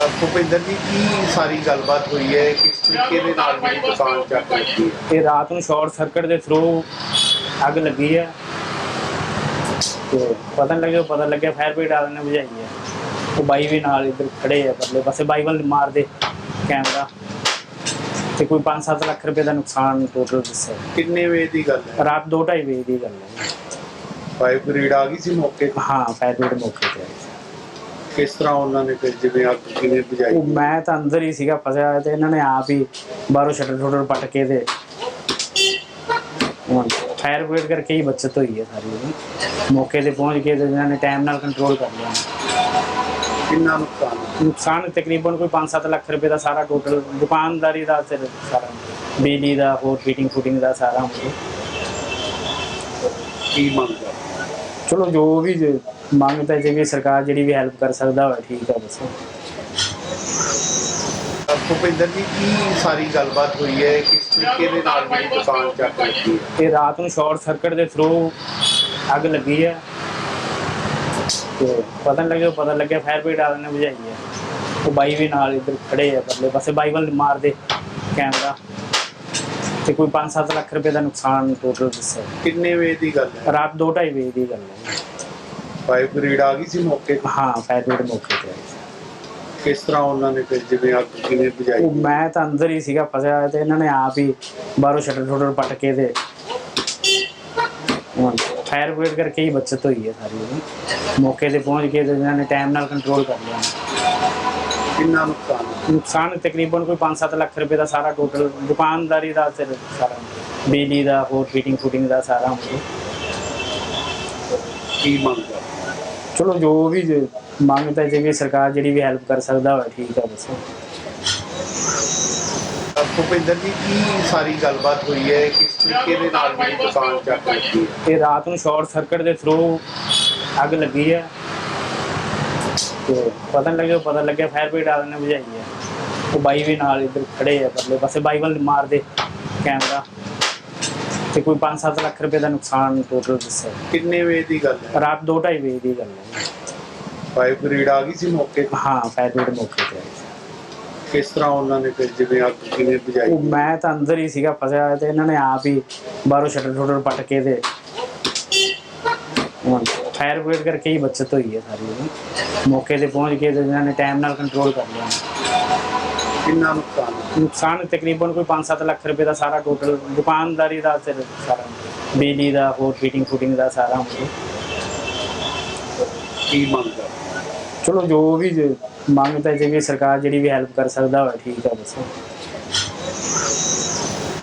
ਭੁਪਿੰਦਰ ਜੀ ਕੀ ਸਾਰੀ ਗੱਲਬਾਤ ਹੋਈ ਹੈ? ਕਿਸ ਤਰੀਕੇ ਦੇ ਨਾਲ ਮੇਰੀ ਦੁਕਾਨ ਚੱਕ ਲੱਗੀ? ਇਹ ਰਾਤ ਨੂੰ ਸ਼ਾਰਟ ਸਰਕਟ ਦੇ ਥਰੂ ਅੱਗ ਲੱਗੀ ਹੈ ਤੇ ਪਤਾ ਲੱਗਿਆ ਪਤਾ ਲੱਗਿਆ ਫਾਇਰ ਬ੍ਰਿਗੇਡ ਵਾਲਿਆਂ ਨੇ ਬੁਝਾਈ ਹੈ ਉਹ ਬਾਈ ਵੀ ਨਾਲ ਇੱਧਰ ਖੜੇ ਆ ਪਰਲੇ ਪਾਸੇ ਬਾਈ ਵੱਲ ਮਾਰ ਦੇ ਕੈਮਰਾ। ਤੇ ਕੋਈ 5-7 ਲੱਖ ਰੁਪਏ ਦਾ ਨੁਕਸਾਨ ਟੋਟਲ ਦੱਸਿਆ। ਕਿੰਨੇ ਵਜੇ ਦੀ ਗੱਲ ਹੈ? ਰਾਤ 2:30 ਵਜੇ ਦੀ ਗੱਲ ਹੈ। ਫਾਇਰ ਬ੍ਰਿਗੇਡ ਆ ਗਈ ਸੀ ਮੌਕੇ ਤੇ? ਹਾਂ ਫਾਇਰ ਬ੍ਰਿਗੇਡ ਮੌਕੇ ਤੇ ਆਈ। ਕਿਸ ਤਰ੍ਹਾਂ ਉਹਨਾਂ ਨੇ ਫਿਰ ਜਿਵੇਂ ਅੱਗ ਕਿਵੇਂ ਬੁਝਾਈ ਉਹ ਮੈਂ ਤਾਂ ਅੰਦਰ ਹੀ ਸੀਗਾ ਫਸਿਆ ਹੋਇਆ ਤੇ ਇਹਨਾਂ ਨੇ ਆਪ ਹੀ ਬਾਹਰੋਂ ਸ਼ਟਰ ਸ਼ਟਰ ਪੱਟ ਕੇ ਤੇ ਫਾਇਰ ਬ੍ਰਿਗੇਡ ਕਰਕੇ ਹੀ ਬਚਤ ਹੋਈ ਹੈ ਸਾਰੀ ਉਹਦੀ ਮੌਕੇ ਤੇ ਪਹੁੰਚ ਕੇ ਤੇ ਇਹਨਾਂ ਨੇ ਟਾਈਮ ਨਾਲ ਕੰਟਰੋਲ ਕਰ ਲਿਆ ਕਿੰਨਾ ਨੁਕਸਾਨ ਹੋਇਆ? ਨੁਕਸਾਨ ਤਕਰੀਬਨ ਕੋਈ 5-7 ਲੱਖ ਰੁਪਏ ਦਾ ਸਾਰਾ ਟੋਟਲ ਦੁਕਾਨਦਾਰੀ ਦਾ ਤੇ ਸਾਰਾ ਬਿਜਲੀ ਦਾ ਹੋਰ ਫੀਟਿੰਗ ਫੂਟਿੰਗ ਦਾ ਸਾਰਾ ਹੋ ਗਿਆ। ਕੀ ਮੰਗਦਾ ਚਲੋ ਜੋ ਵੀ ਜੇ ਮੰਗਦਾ ਜਿਵੇਂ ਸਰਕਾਰ ਜਿਹੜੀ ਵੀ ਹੈਲਪ ਕਰ ਸਕਦਾ ਹੋਵੇ ਠੀਕ ਹੈ ਦੱਸੋ। ਭੁਪਿੰਦਰ ਜੀ ਕੀ ਸਾਰੀ ਗੱਲਬਾਤ ਹੋਈ ਹੈ? ਕਿਸ ਤਰੀਕੇ ਦੇ ਨਾਲ ਮੇਰੀ ਦੁਕਾਨ ਚੱਕ ਲੱਗੀ ਇਹ ਰਾਤ ਨੂੰ ਸ਼ਾਰਟ ਸਰਕਟ ਦੇ ਥਰੂ ਅੱਗ ਲੱਗੀ ਹੈ। ਤੇ ਪਤਾ ਨਹੀਂ ਲੱਗਿਆ ਪਤਾ ਲੱਗਿਆ ਫਾਇਰ ਬ੍ਰਿਗੇਡ ਵਾਲਿਆਂ ਨੇ ਬੁਝਾਈ ਹੈ। ਉਹ ਬਾਈ ਵੀ ਨਾਲ ਇੱਧਰ ਖੜੇ ਆ ਪਰਲੇ ਪਾਸੇ ਬਾਈ ਵੱਲ ਮਾਰ ਦੇ ਕੈਮਰਾ ਤੇ ਕੋਈ 5-7 ਲੱਖ ਰੁਪਏ ਦਾ ਨੁਕਸਾਨ ਟੋਟਲ ਦੱਸਿਆ। ਕਿੰਨੇ ਵਜੇ ਦੀ ਗੱਲ ਹੈ? ਰਾਤ 2:30 ਵਜੇ ਦੀ ਗੱਲ ਹੈ। ਫਾਇਰ ਬ੍ਰਿਗੇਡ ਆ ਗਈ ਸੀ ਮੌਕੇ ਤੇ? ਹਾਂ ਫਾਇਰ ਬ੍ਰਿਗੇਡ ਮੌਕੇ ਤੇ ਆਈ ਸੀ। ਕਿਸ ਤਰ੍ਹਾਂ ਉਹਨਾਂ ਨੇ ਫਿਰ ਜਿਵੇਂ ਅੱਗ ਕਿਵੇਂ ਬੁਝਾਈ? ਉਹ ਮੈਂ ਤਾਂ ਅੰਦਰ ਹੀ ਸੀਗਾ ਫਸਿਆ ਹੋਇਆ ਤੇ ਇਹਨਾਂ ਨੇ ਆਪ ਹੀ ਬਾਹਰੋਂ ਸ਼ਟਰ ਸ਼ਟਰ ਪੱਟ ਕੇ ਤੇ ਫਾਇਰ ਬ੍ਰਿਗੇਡ ਕਰਕੇ ਹੀ ਬਚਤ ਹੋਈ ਹੈ ਸਾਰੀ। ਮੌਕੇ ਤੇ ਪਹੁੰਚ ਕੇ ਤੇ ਇਹਨਾਂ ਨੇ ਟਾਈਮ ਨਾਲ ਕੰਟਰੋਲ ਕਰ ਲਿਆ। ਕਿੰਨਾ ਨੁਕਸਾਨ? ਨੁਕਸਾਨ ਤਕਰੀਬਨ ਕੋਈ 5-7 ਲੱਖ ਰੁਪਏ ਦਾ ਸਾਰਾ ਟੋਟਲ ਦੁਕਾਨਦਾਰੀ ਦਾ ਤੇ ਸਾਰਾ ਬਿਜਲੀ ਦਾ ਹੋਰ ਫੀਟਿੰਗ ਫੂਟਿੰਗ ਦਾ ਸਾਰਾ ਹੋ ਗਿਆ। ਕੀ ਮੰਗਦਾ ਚਲੋ ਜੋ ਵੀ ਜੇ ਮੰਗਦਾ ਜਿਵੇਂ ਸਰਕਾਰ ਜਿਹੜੀ ਵੀ ਹੈਲਪ ਕਰ ਸਕਦਾ ਹੋਵੇ ਠੀਕ ਹੈ ਦੱਸੋ। ਭੁਪਿੰਦਰ ਜੀ ਕੀ ਸਾਰੀ ਗੱਲਬਾਤ ਹੋਈ ਹੈ? ਕਿਸ ਤਰੀਕੇ ਦੇ ਨਾਲ ਮੇਰੀ ਦੁਕਾਨ ਚੱਕ ਲੱਗੀ ਇਹ ਰਾਤ ਨੂੰ ਸ਼ਾਰਟ ਸਰਕਟ ਦੇ ਥਰੂ ਅੱਗ ਲੱਗੀ ਹੈ। ਤੇ ਪਤਾ ਨਹੀਂ ਲੱਗਿਆ ਪਤਾ ਲੱਗਿਆ ਫਾਇਰ ਬ੍ਰਿਗੇਡ ਵਾਲਿਆਂ ਨੇ ਬੁਝਾਈ ਹੈ ਉਹ ਬਾਈ ਵੀ ਨਾਲ ਇੱਧਰ ਖੜੇ ਆ ਪਰਲੇ ਪਾਸੇ ਬਾਈ ਵੱਲ ਮਾਰ ਦੇ ਕੈਮਰਾ ਤੇ ਕੋਈ 5-7 ਲੱਖ ਰੁਪਏ ਦਾ ਨੁਕਸਾਨ ਟੋਟਲ ਦੱਸਿਆ। ਕਿੰਨੇ ਵਜੇ ਦੀ ਗੱਲ ਹੈ? ਰਾਤ 2:30 ਵਜੇ ਦੀ ਗੱਲ ਹੈ। ਫਾਇਰ ਬ੍ਰਿਗੇਡ ਆ ਗਈ ਸੀ ਮੌਕੇ ਤੇ? ਹਾਂ ਫਾਇਰ ਬ੍ਰਿਗੇਡ ਮੌਕੇ ਤੇ ਆਈ ਸੀ। ਕਿਸ ਤਰ੍ਹਾਂ ਉਹਨਾਂ ਨੇ ਫਿਰ ਜਿਵੇਂ ਅੱਗ ਕਿਵੇਂ ਬੁਝਾਈ ਉਹ ਮੈਂ ਤਾਂ ਅੰਦਰ ਹੀ ਸੀਗਾ ਫਸਿਆ ਹੋਇਆ ਤੇ ਇਹਨਾਂ ਨੇ ਆਪ ਹੀ ਬਾਹਰੋਂ ਸ਼ਟਰ ਸ਼ਟਰ ਪੱਟ ਕੇ ਤੇ ਫਾਇਰ ਬ੍ਰਿਗੇਡ ਕਰਕੇ ਹੀ ਬਚਤ ਹੋਈ ਹੈ ਸਾਰੀ ਉਹਦੀ। ਮੌਕੇ ਤੇ ਪਹੁੰਚ ਕੇ ਤੇ ਇਹਨਾਂ ਨੇ ਟਾਈਮ ਨਾਲ ਕੰਟਰੋਲ ਕਰ ਲਿਆ। ਕਿੰਨਾ ਨੁਕਸਾਨ? ਹੋਇਆ? ਨੁਕਸਾਨ ਤਕਰੀਬਨ ਕੋਈ 5-7 ਲੱਖ ਰੁਪਏ ਦਾ ਸਾਰਾ ਟੋਟਲ ਦੁਕਾਨਦਾਰੀ ਦਾ ਤੇ ਸਾਰਾ। ਬਿਜਲੀ ਦਾ ਹੋਰ ਫੀਟਿੰਗ ਫੂਟਿੰਗ ਦਾ ਸਾਰਾ ਹੋ ਗਿਆ। ਕੀ ਮੰਗਦਾ ਚਲੋ ਜੋ ਵੀ ਜੇ ਜਿਵੇਂ ਸਰਕਾਰ ਜਿਹੜੀ ਵੀ ਹੈਲਪ ਕਰ ਸਕਦਾ ਹੋਵੇ ਠੀਕ ਹੈ ਦੱਸੋ।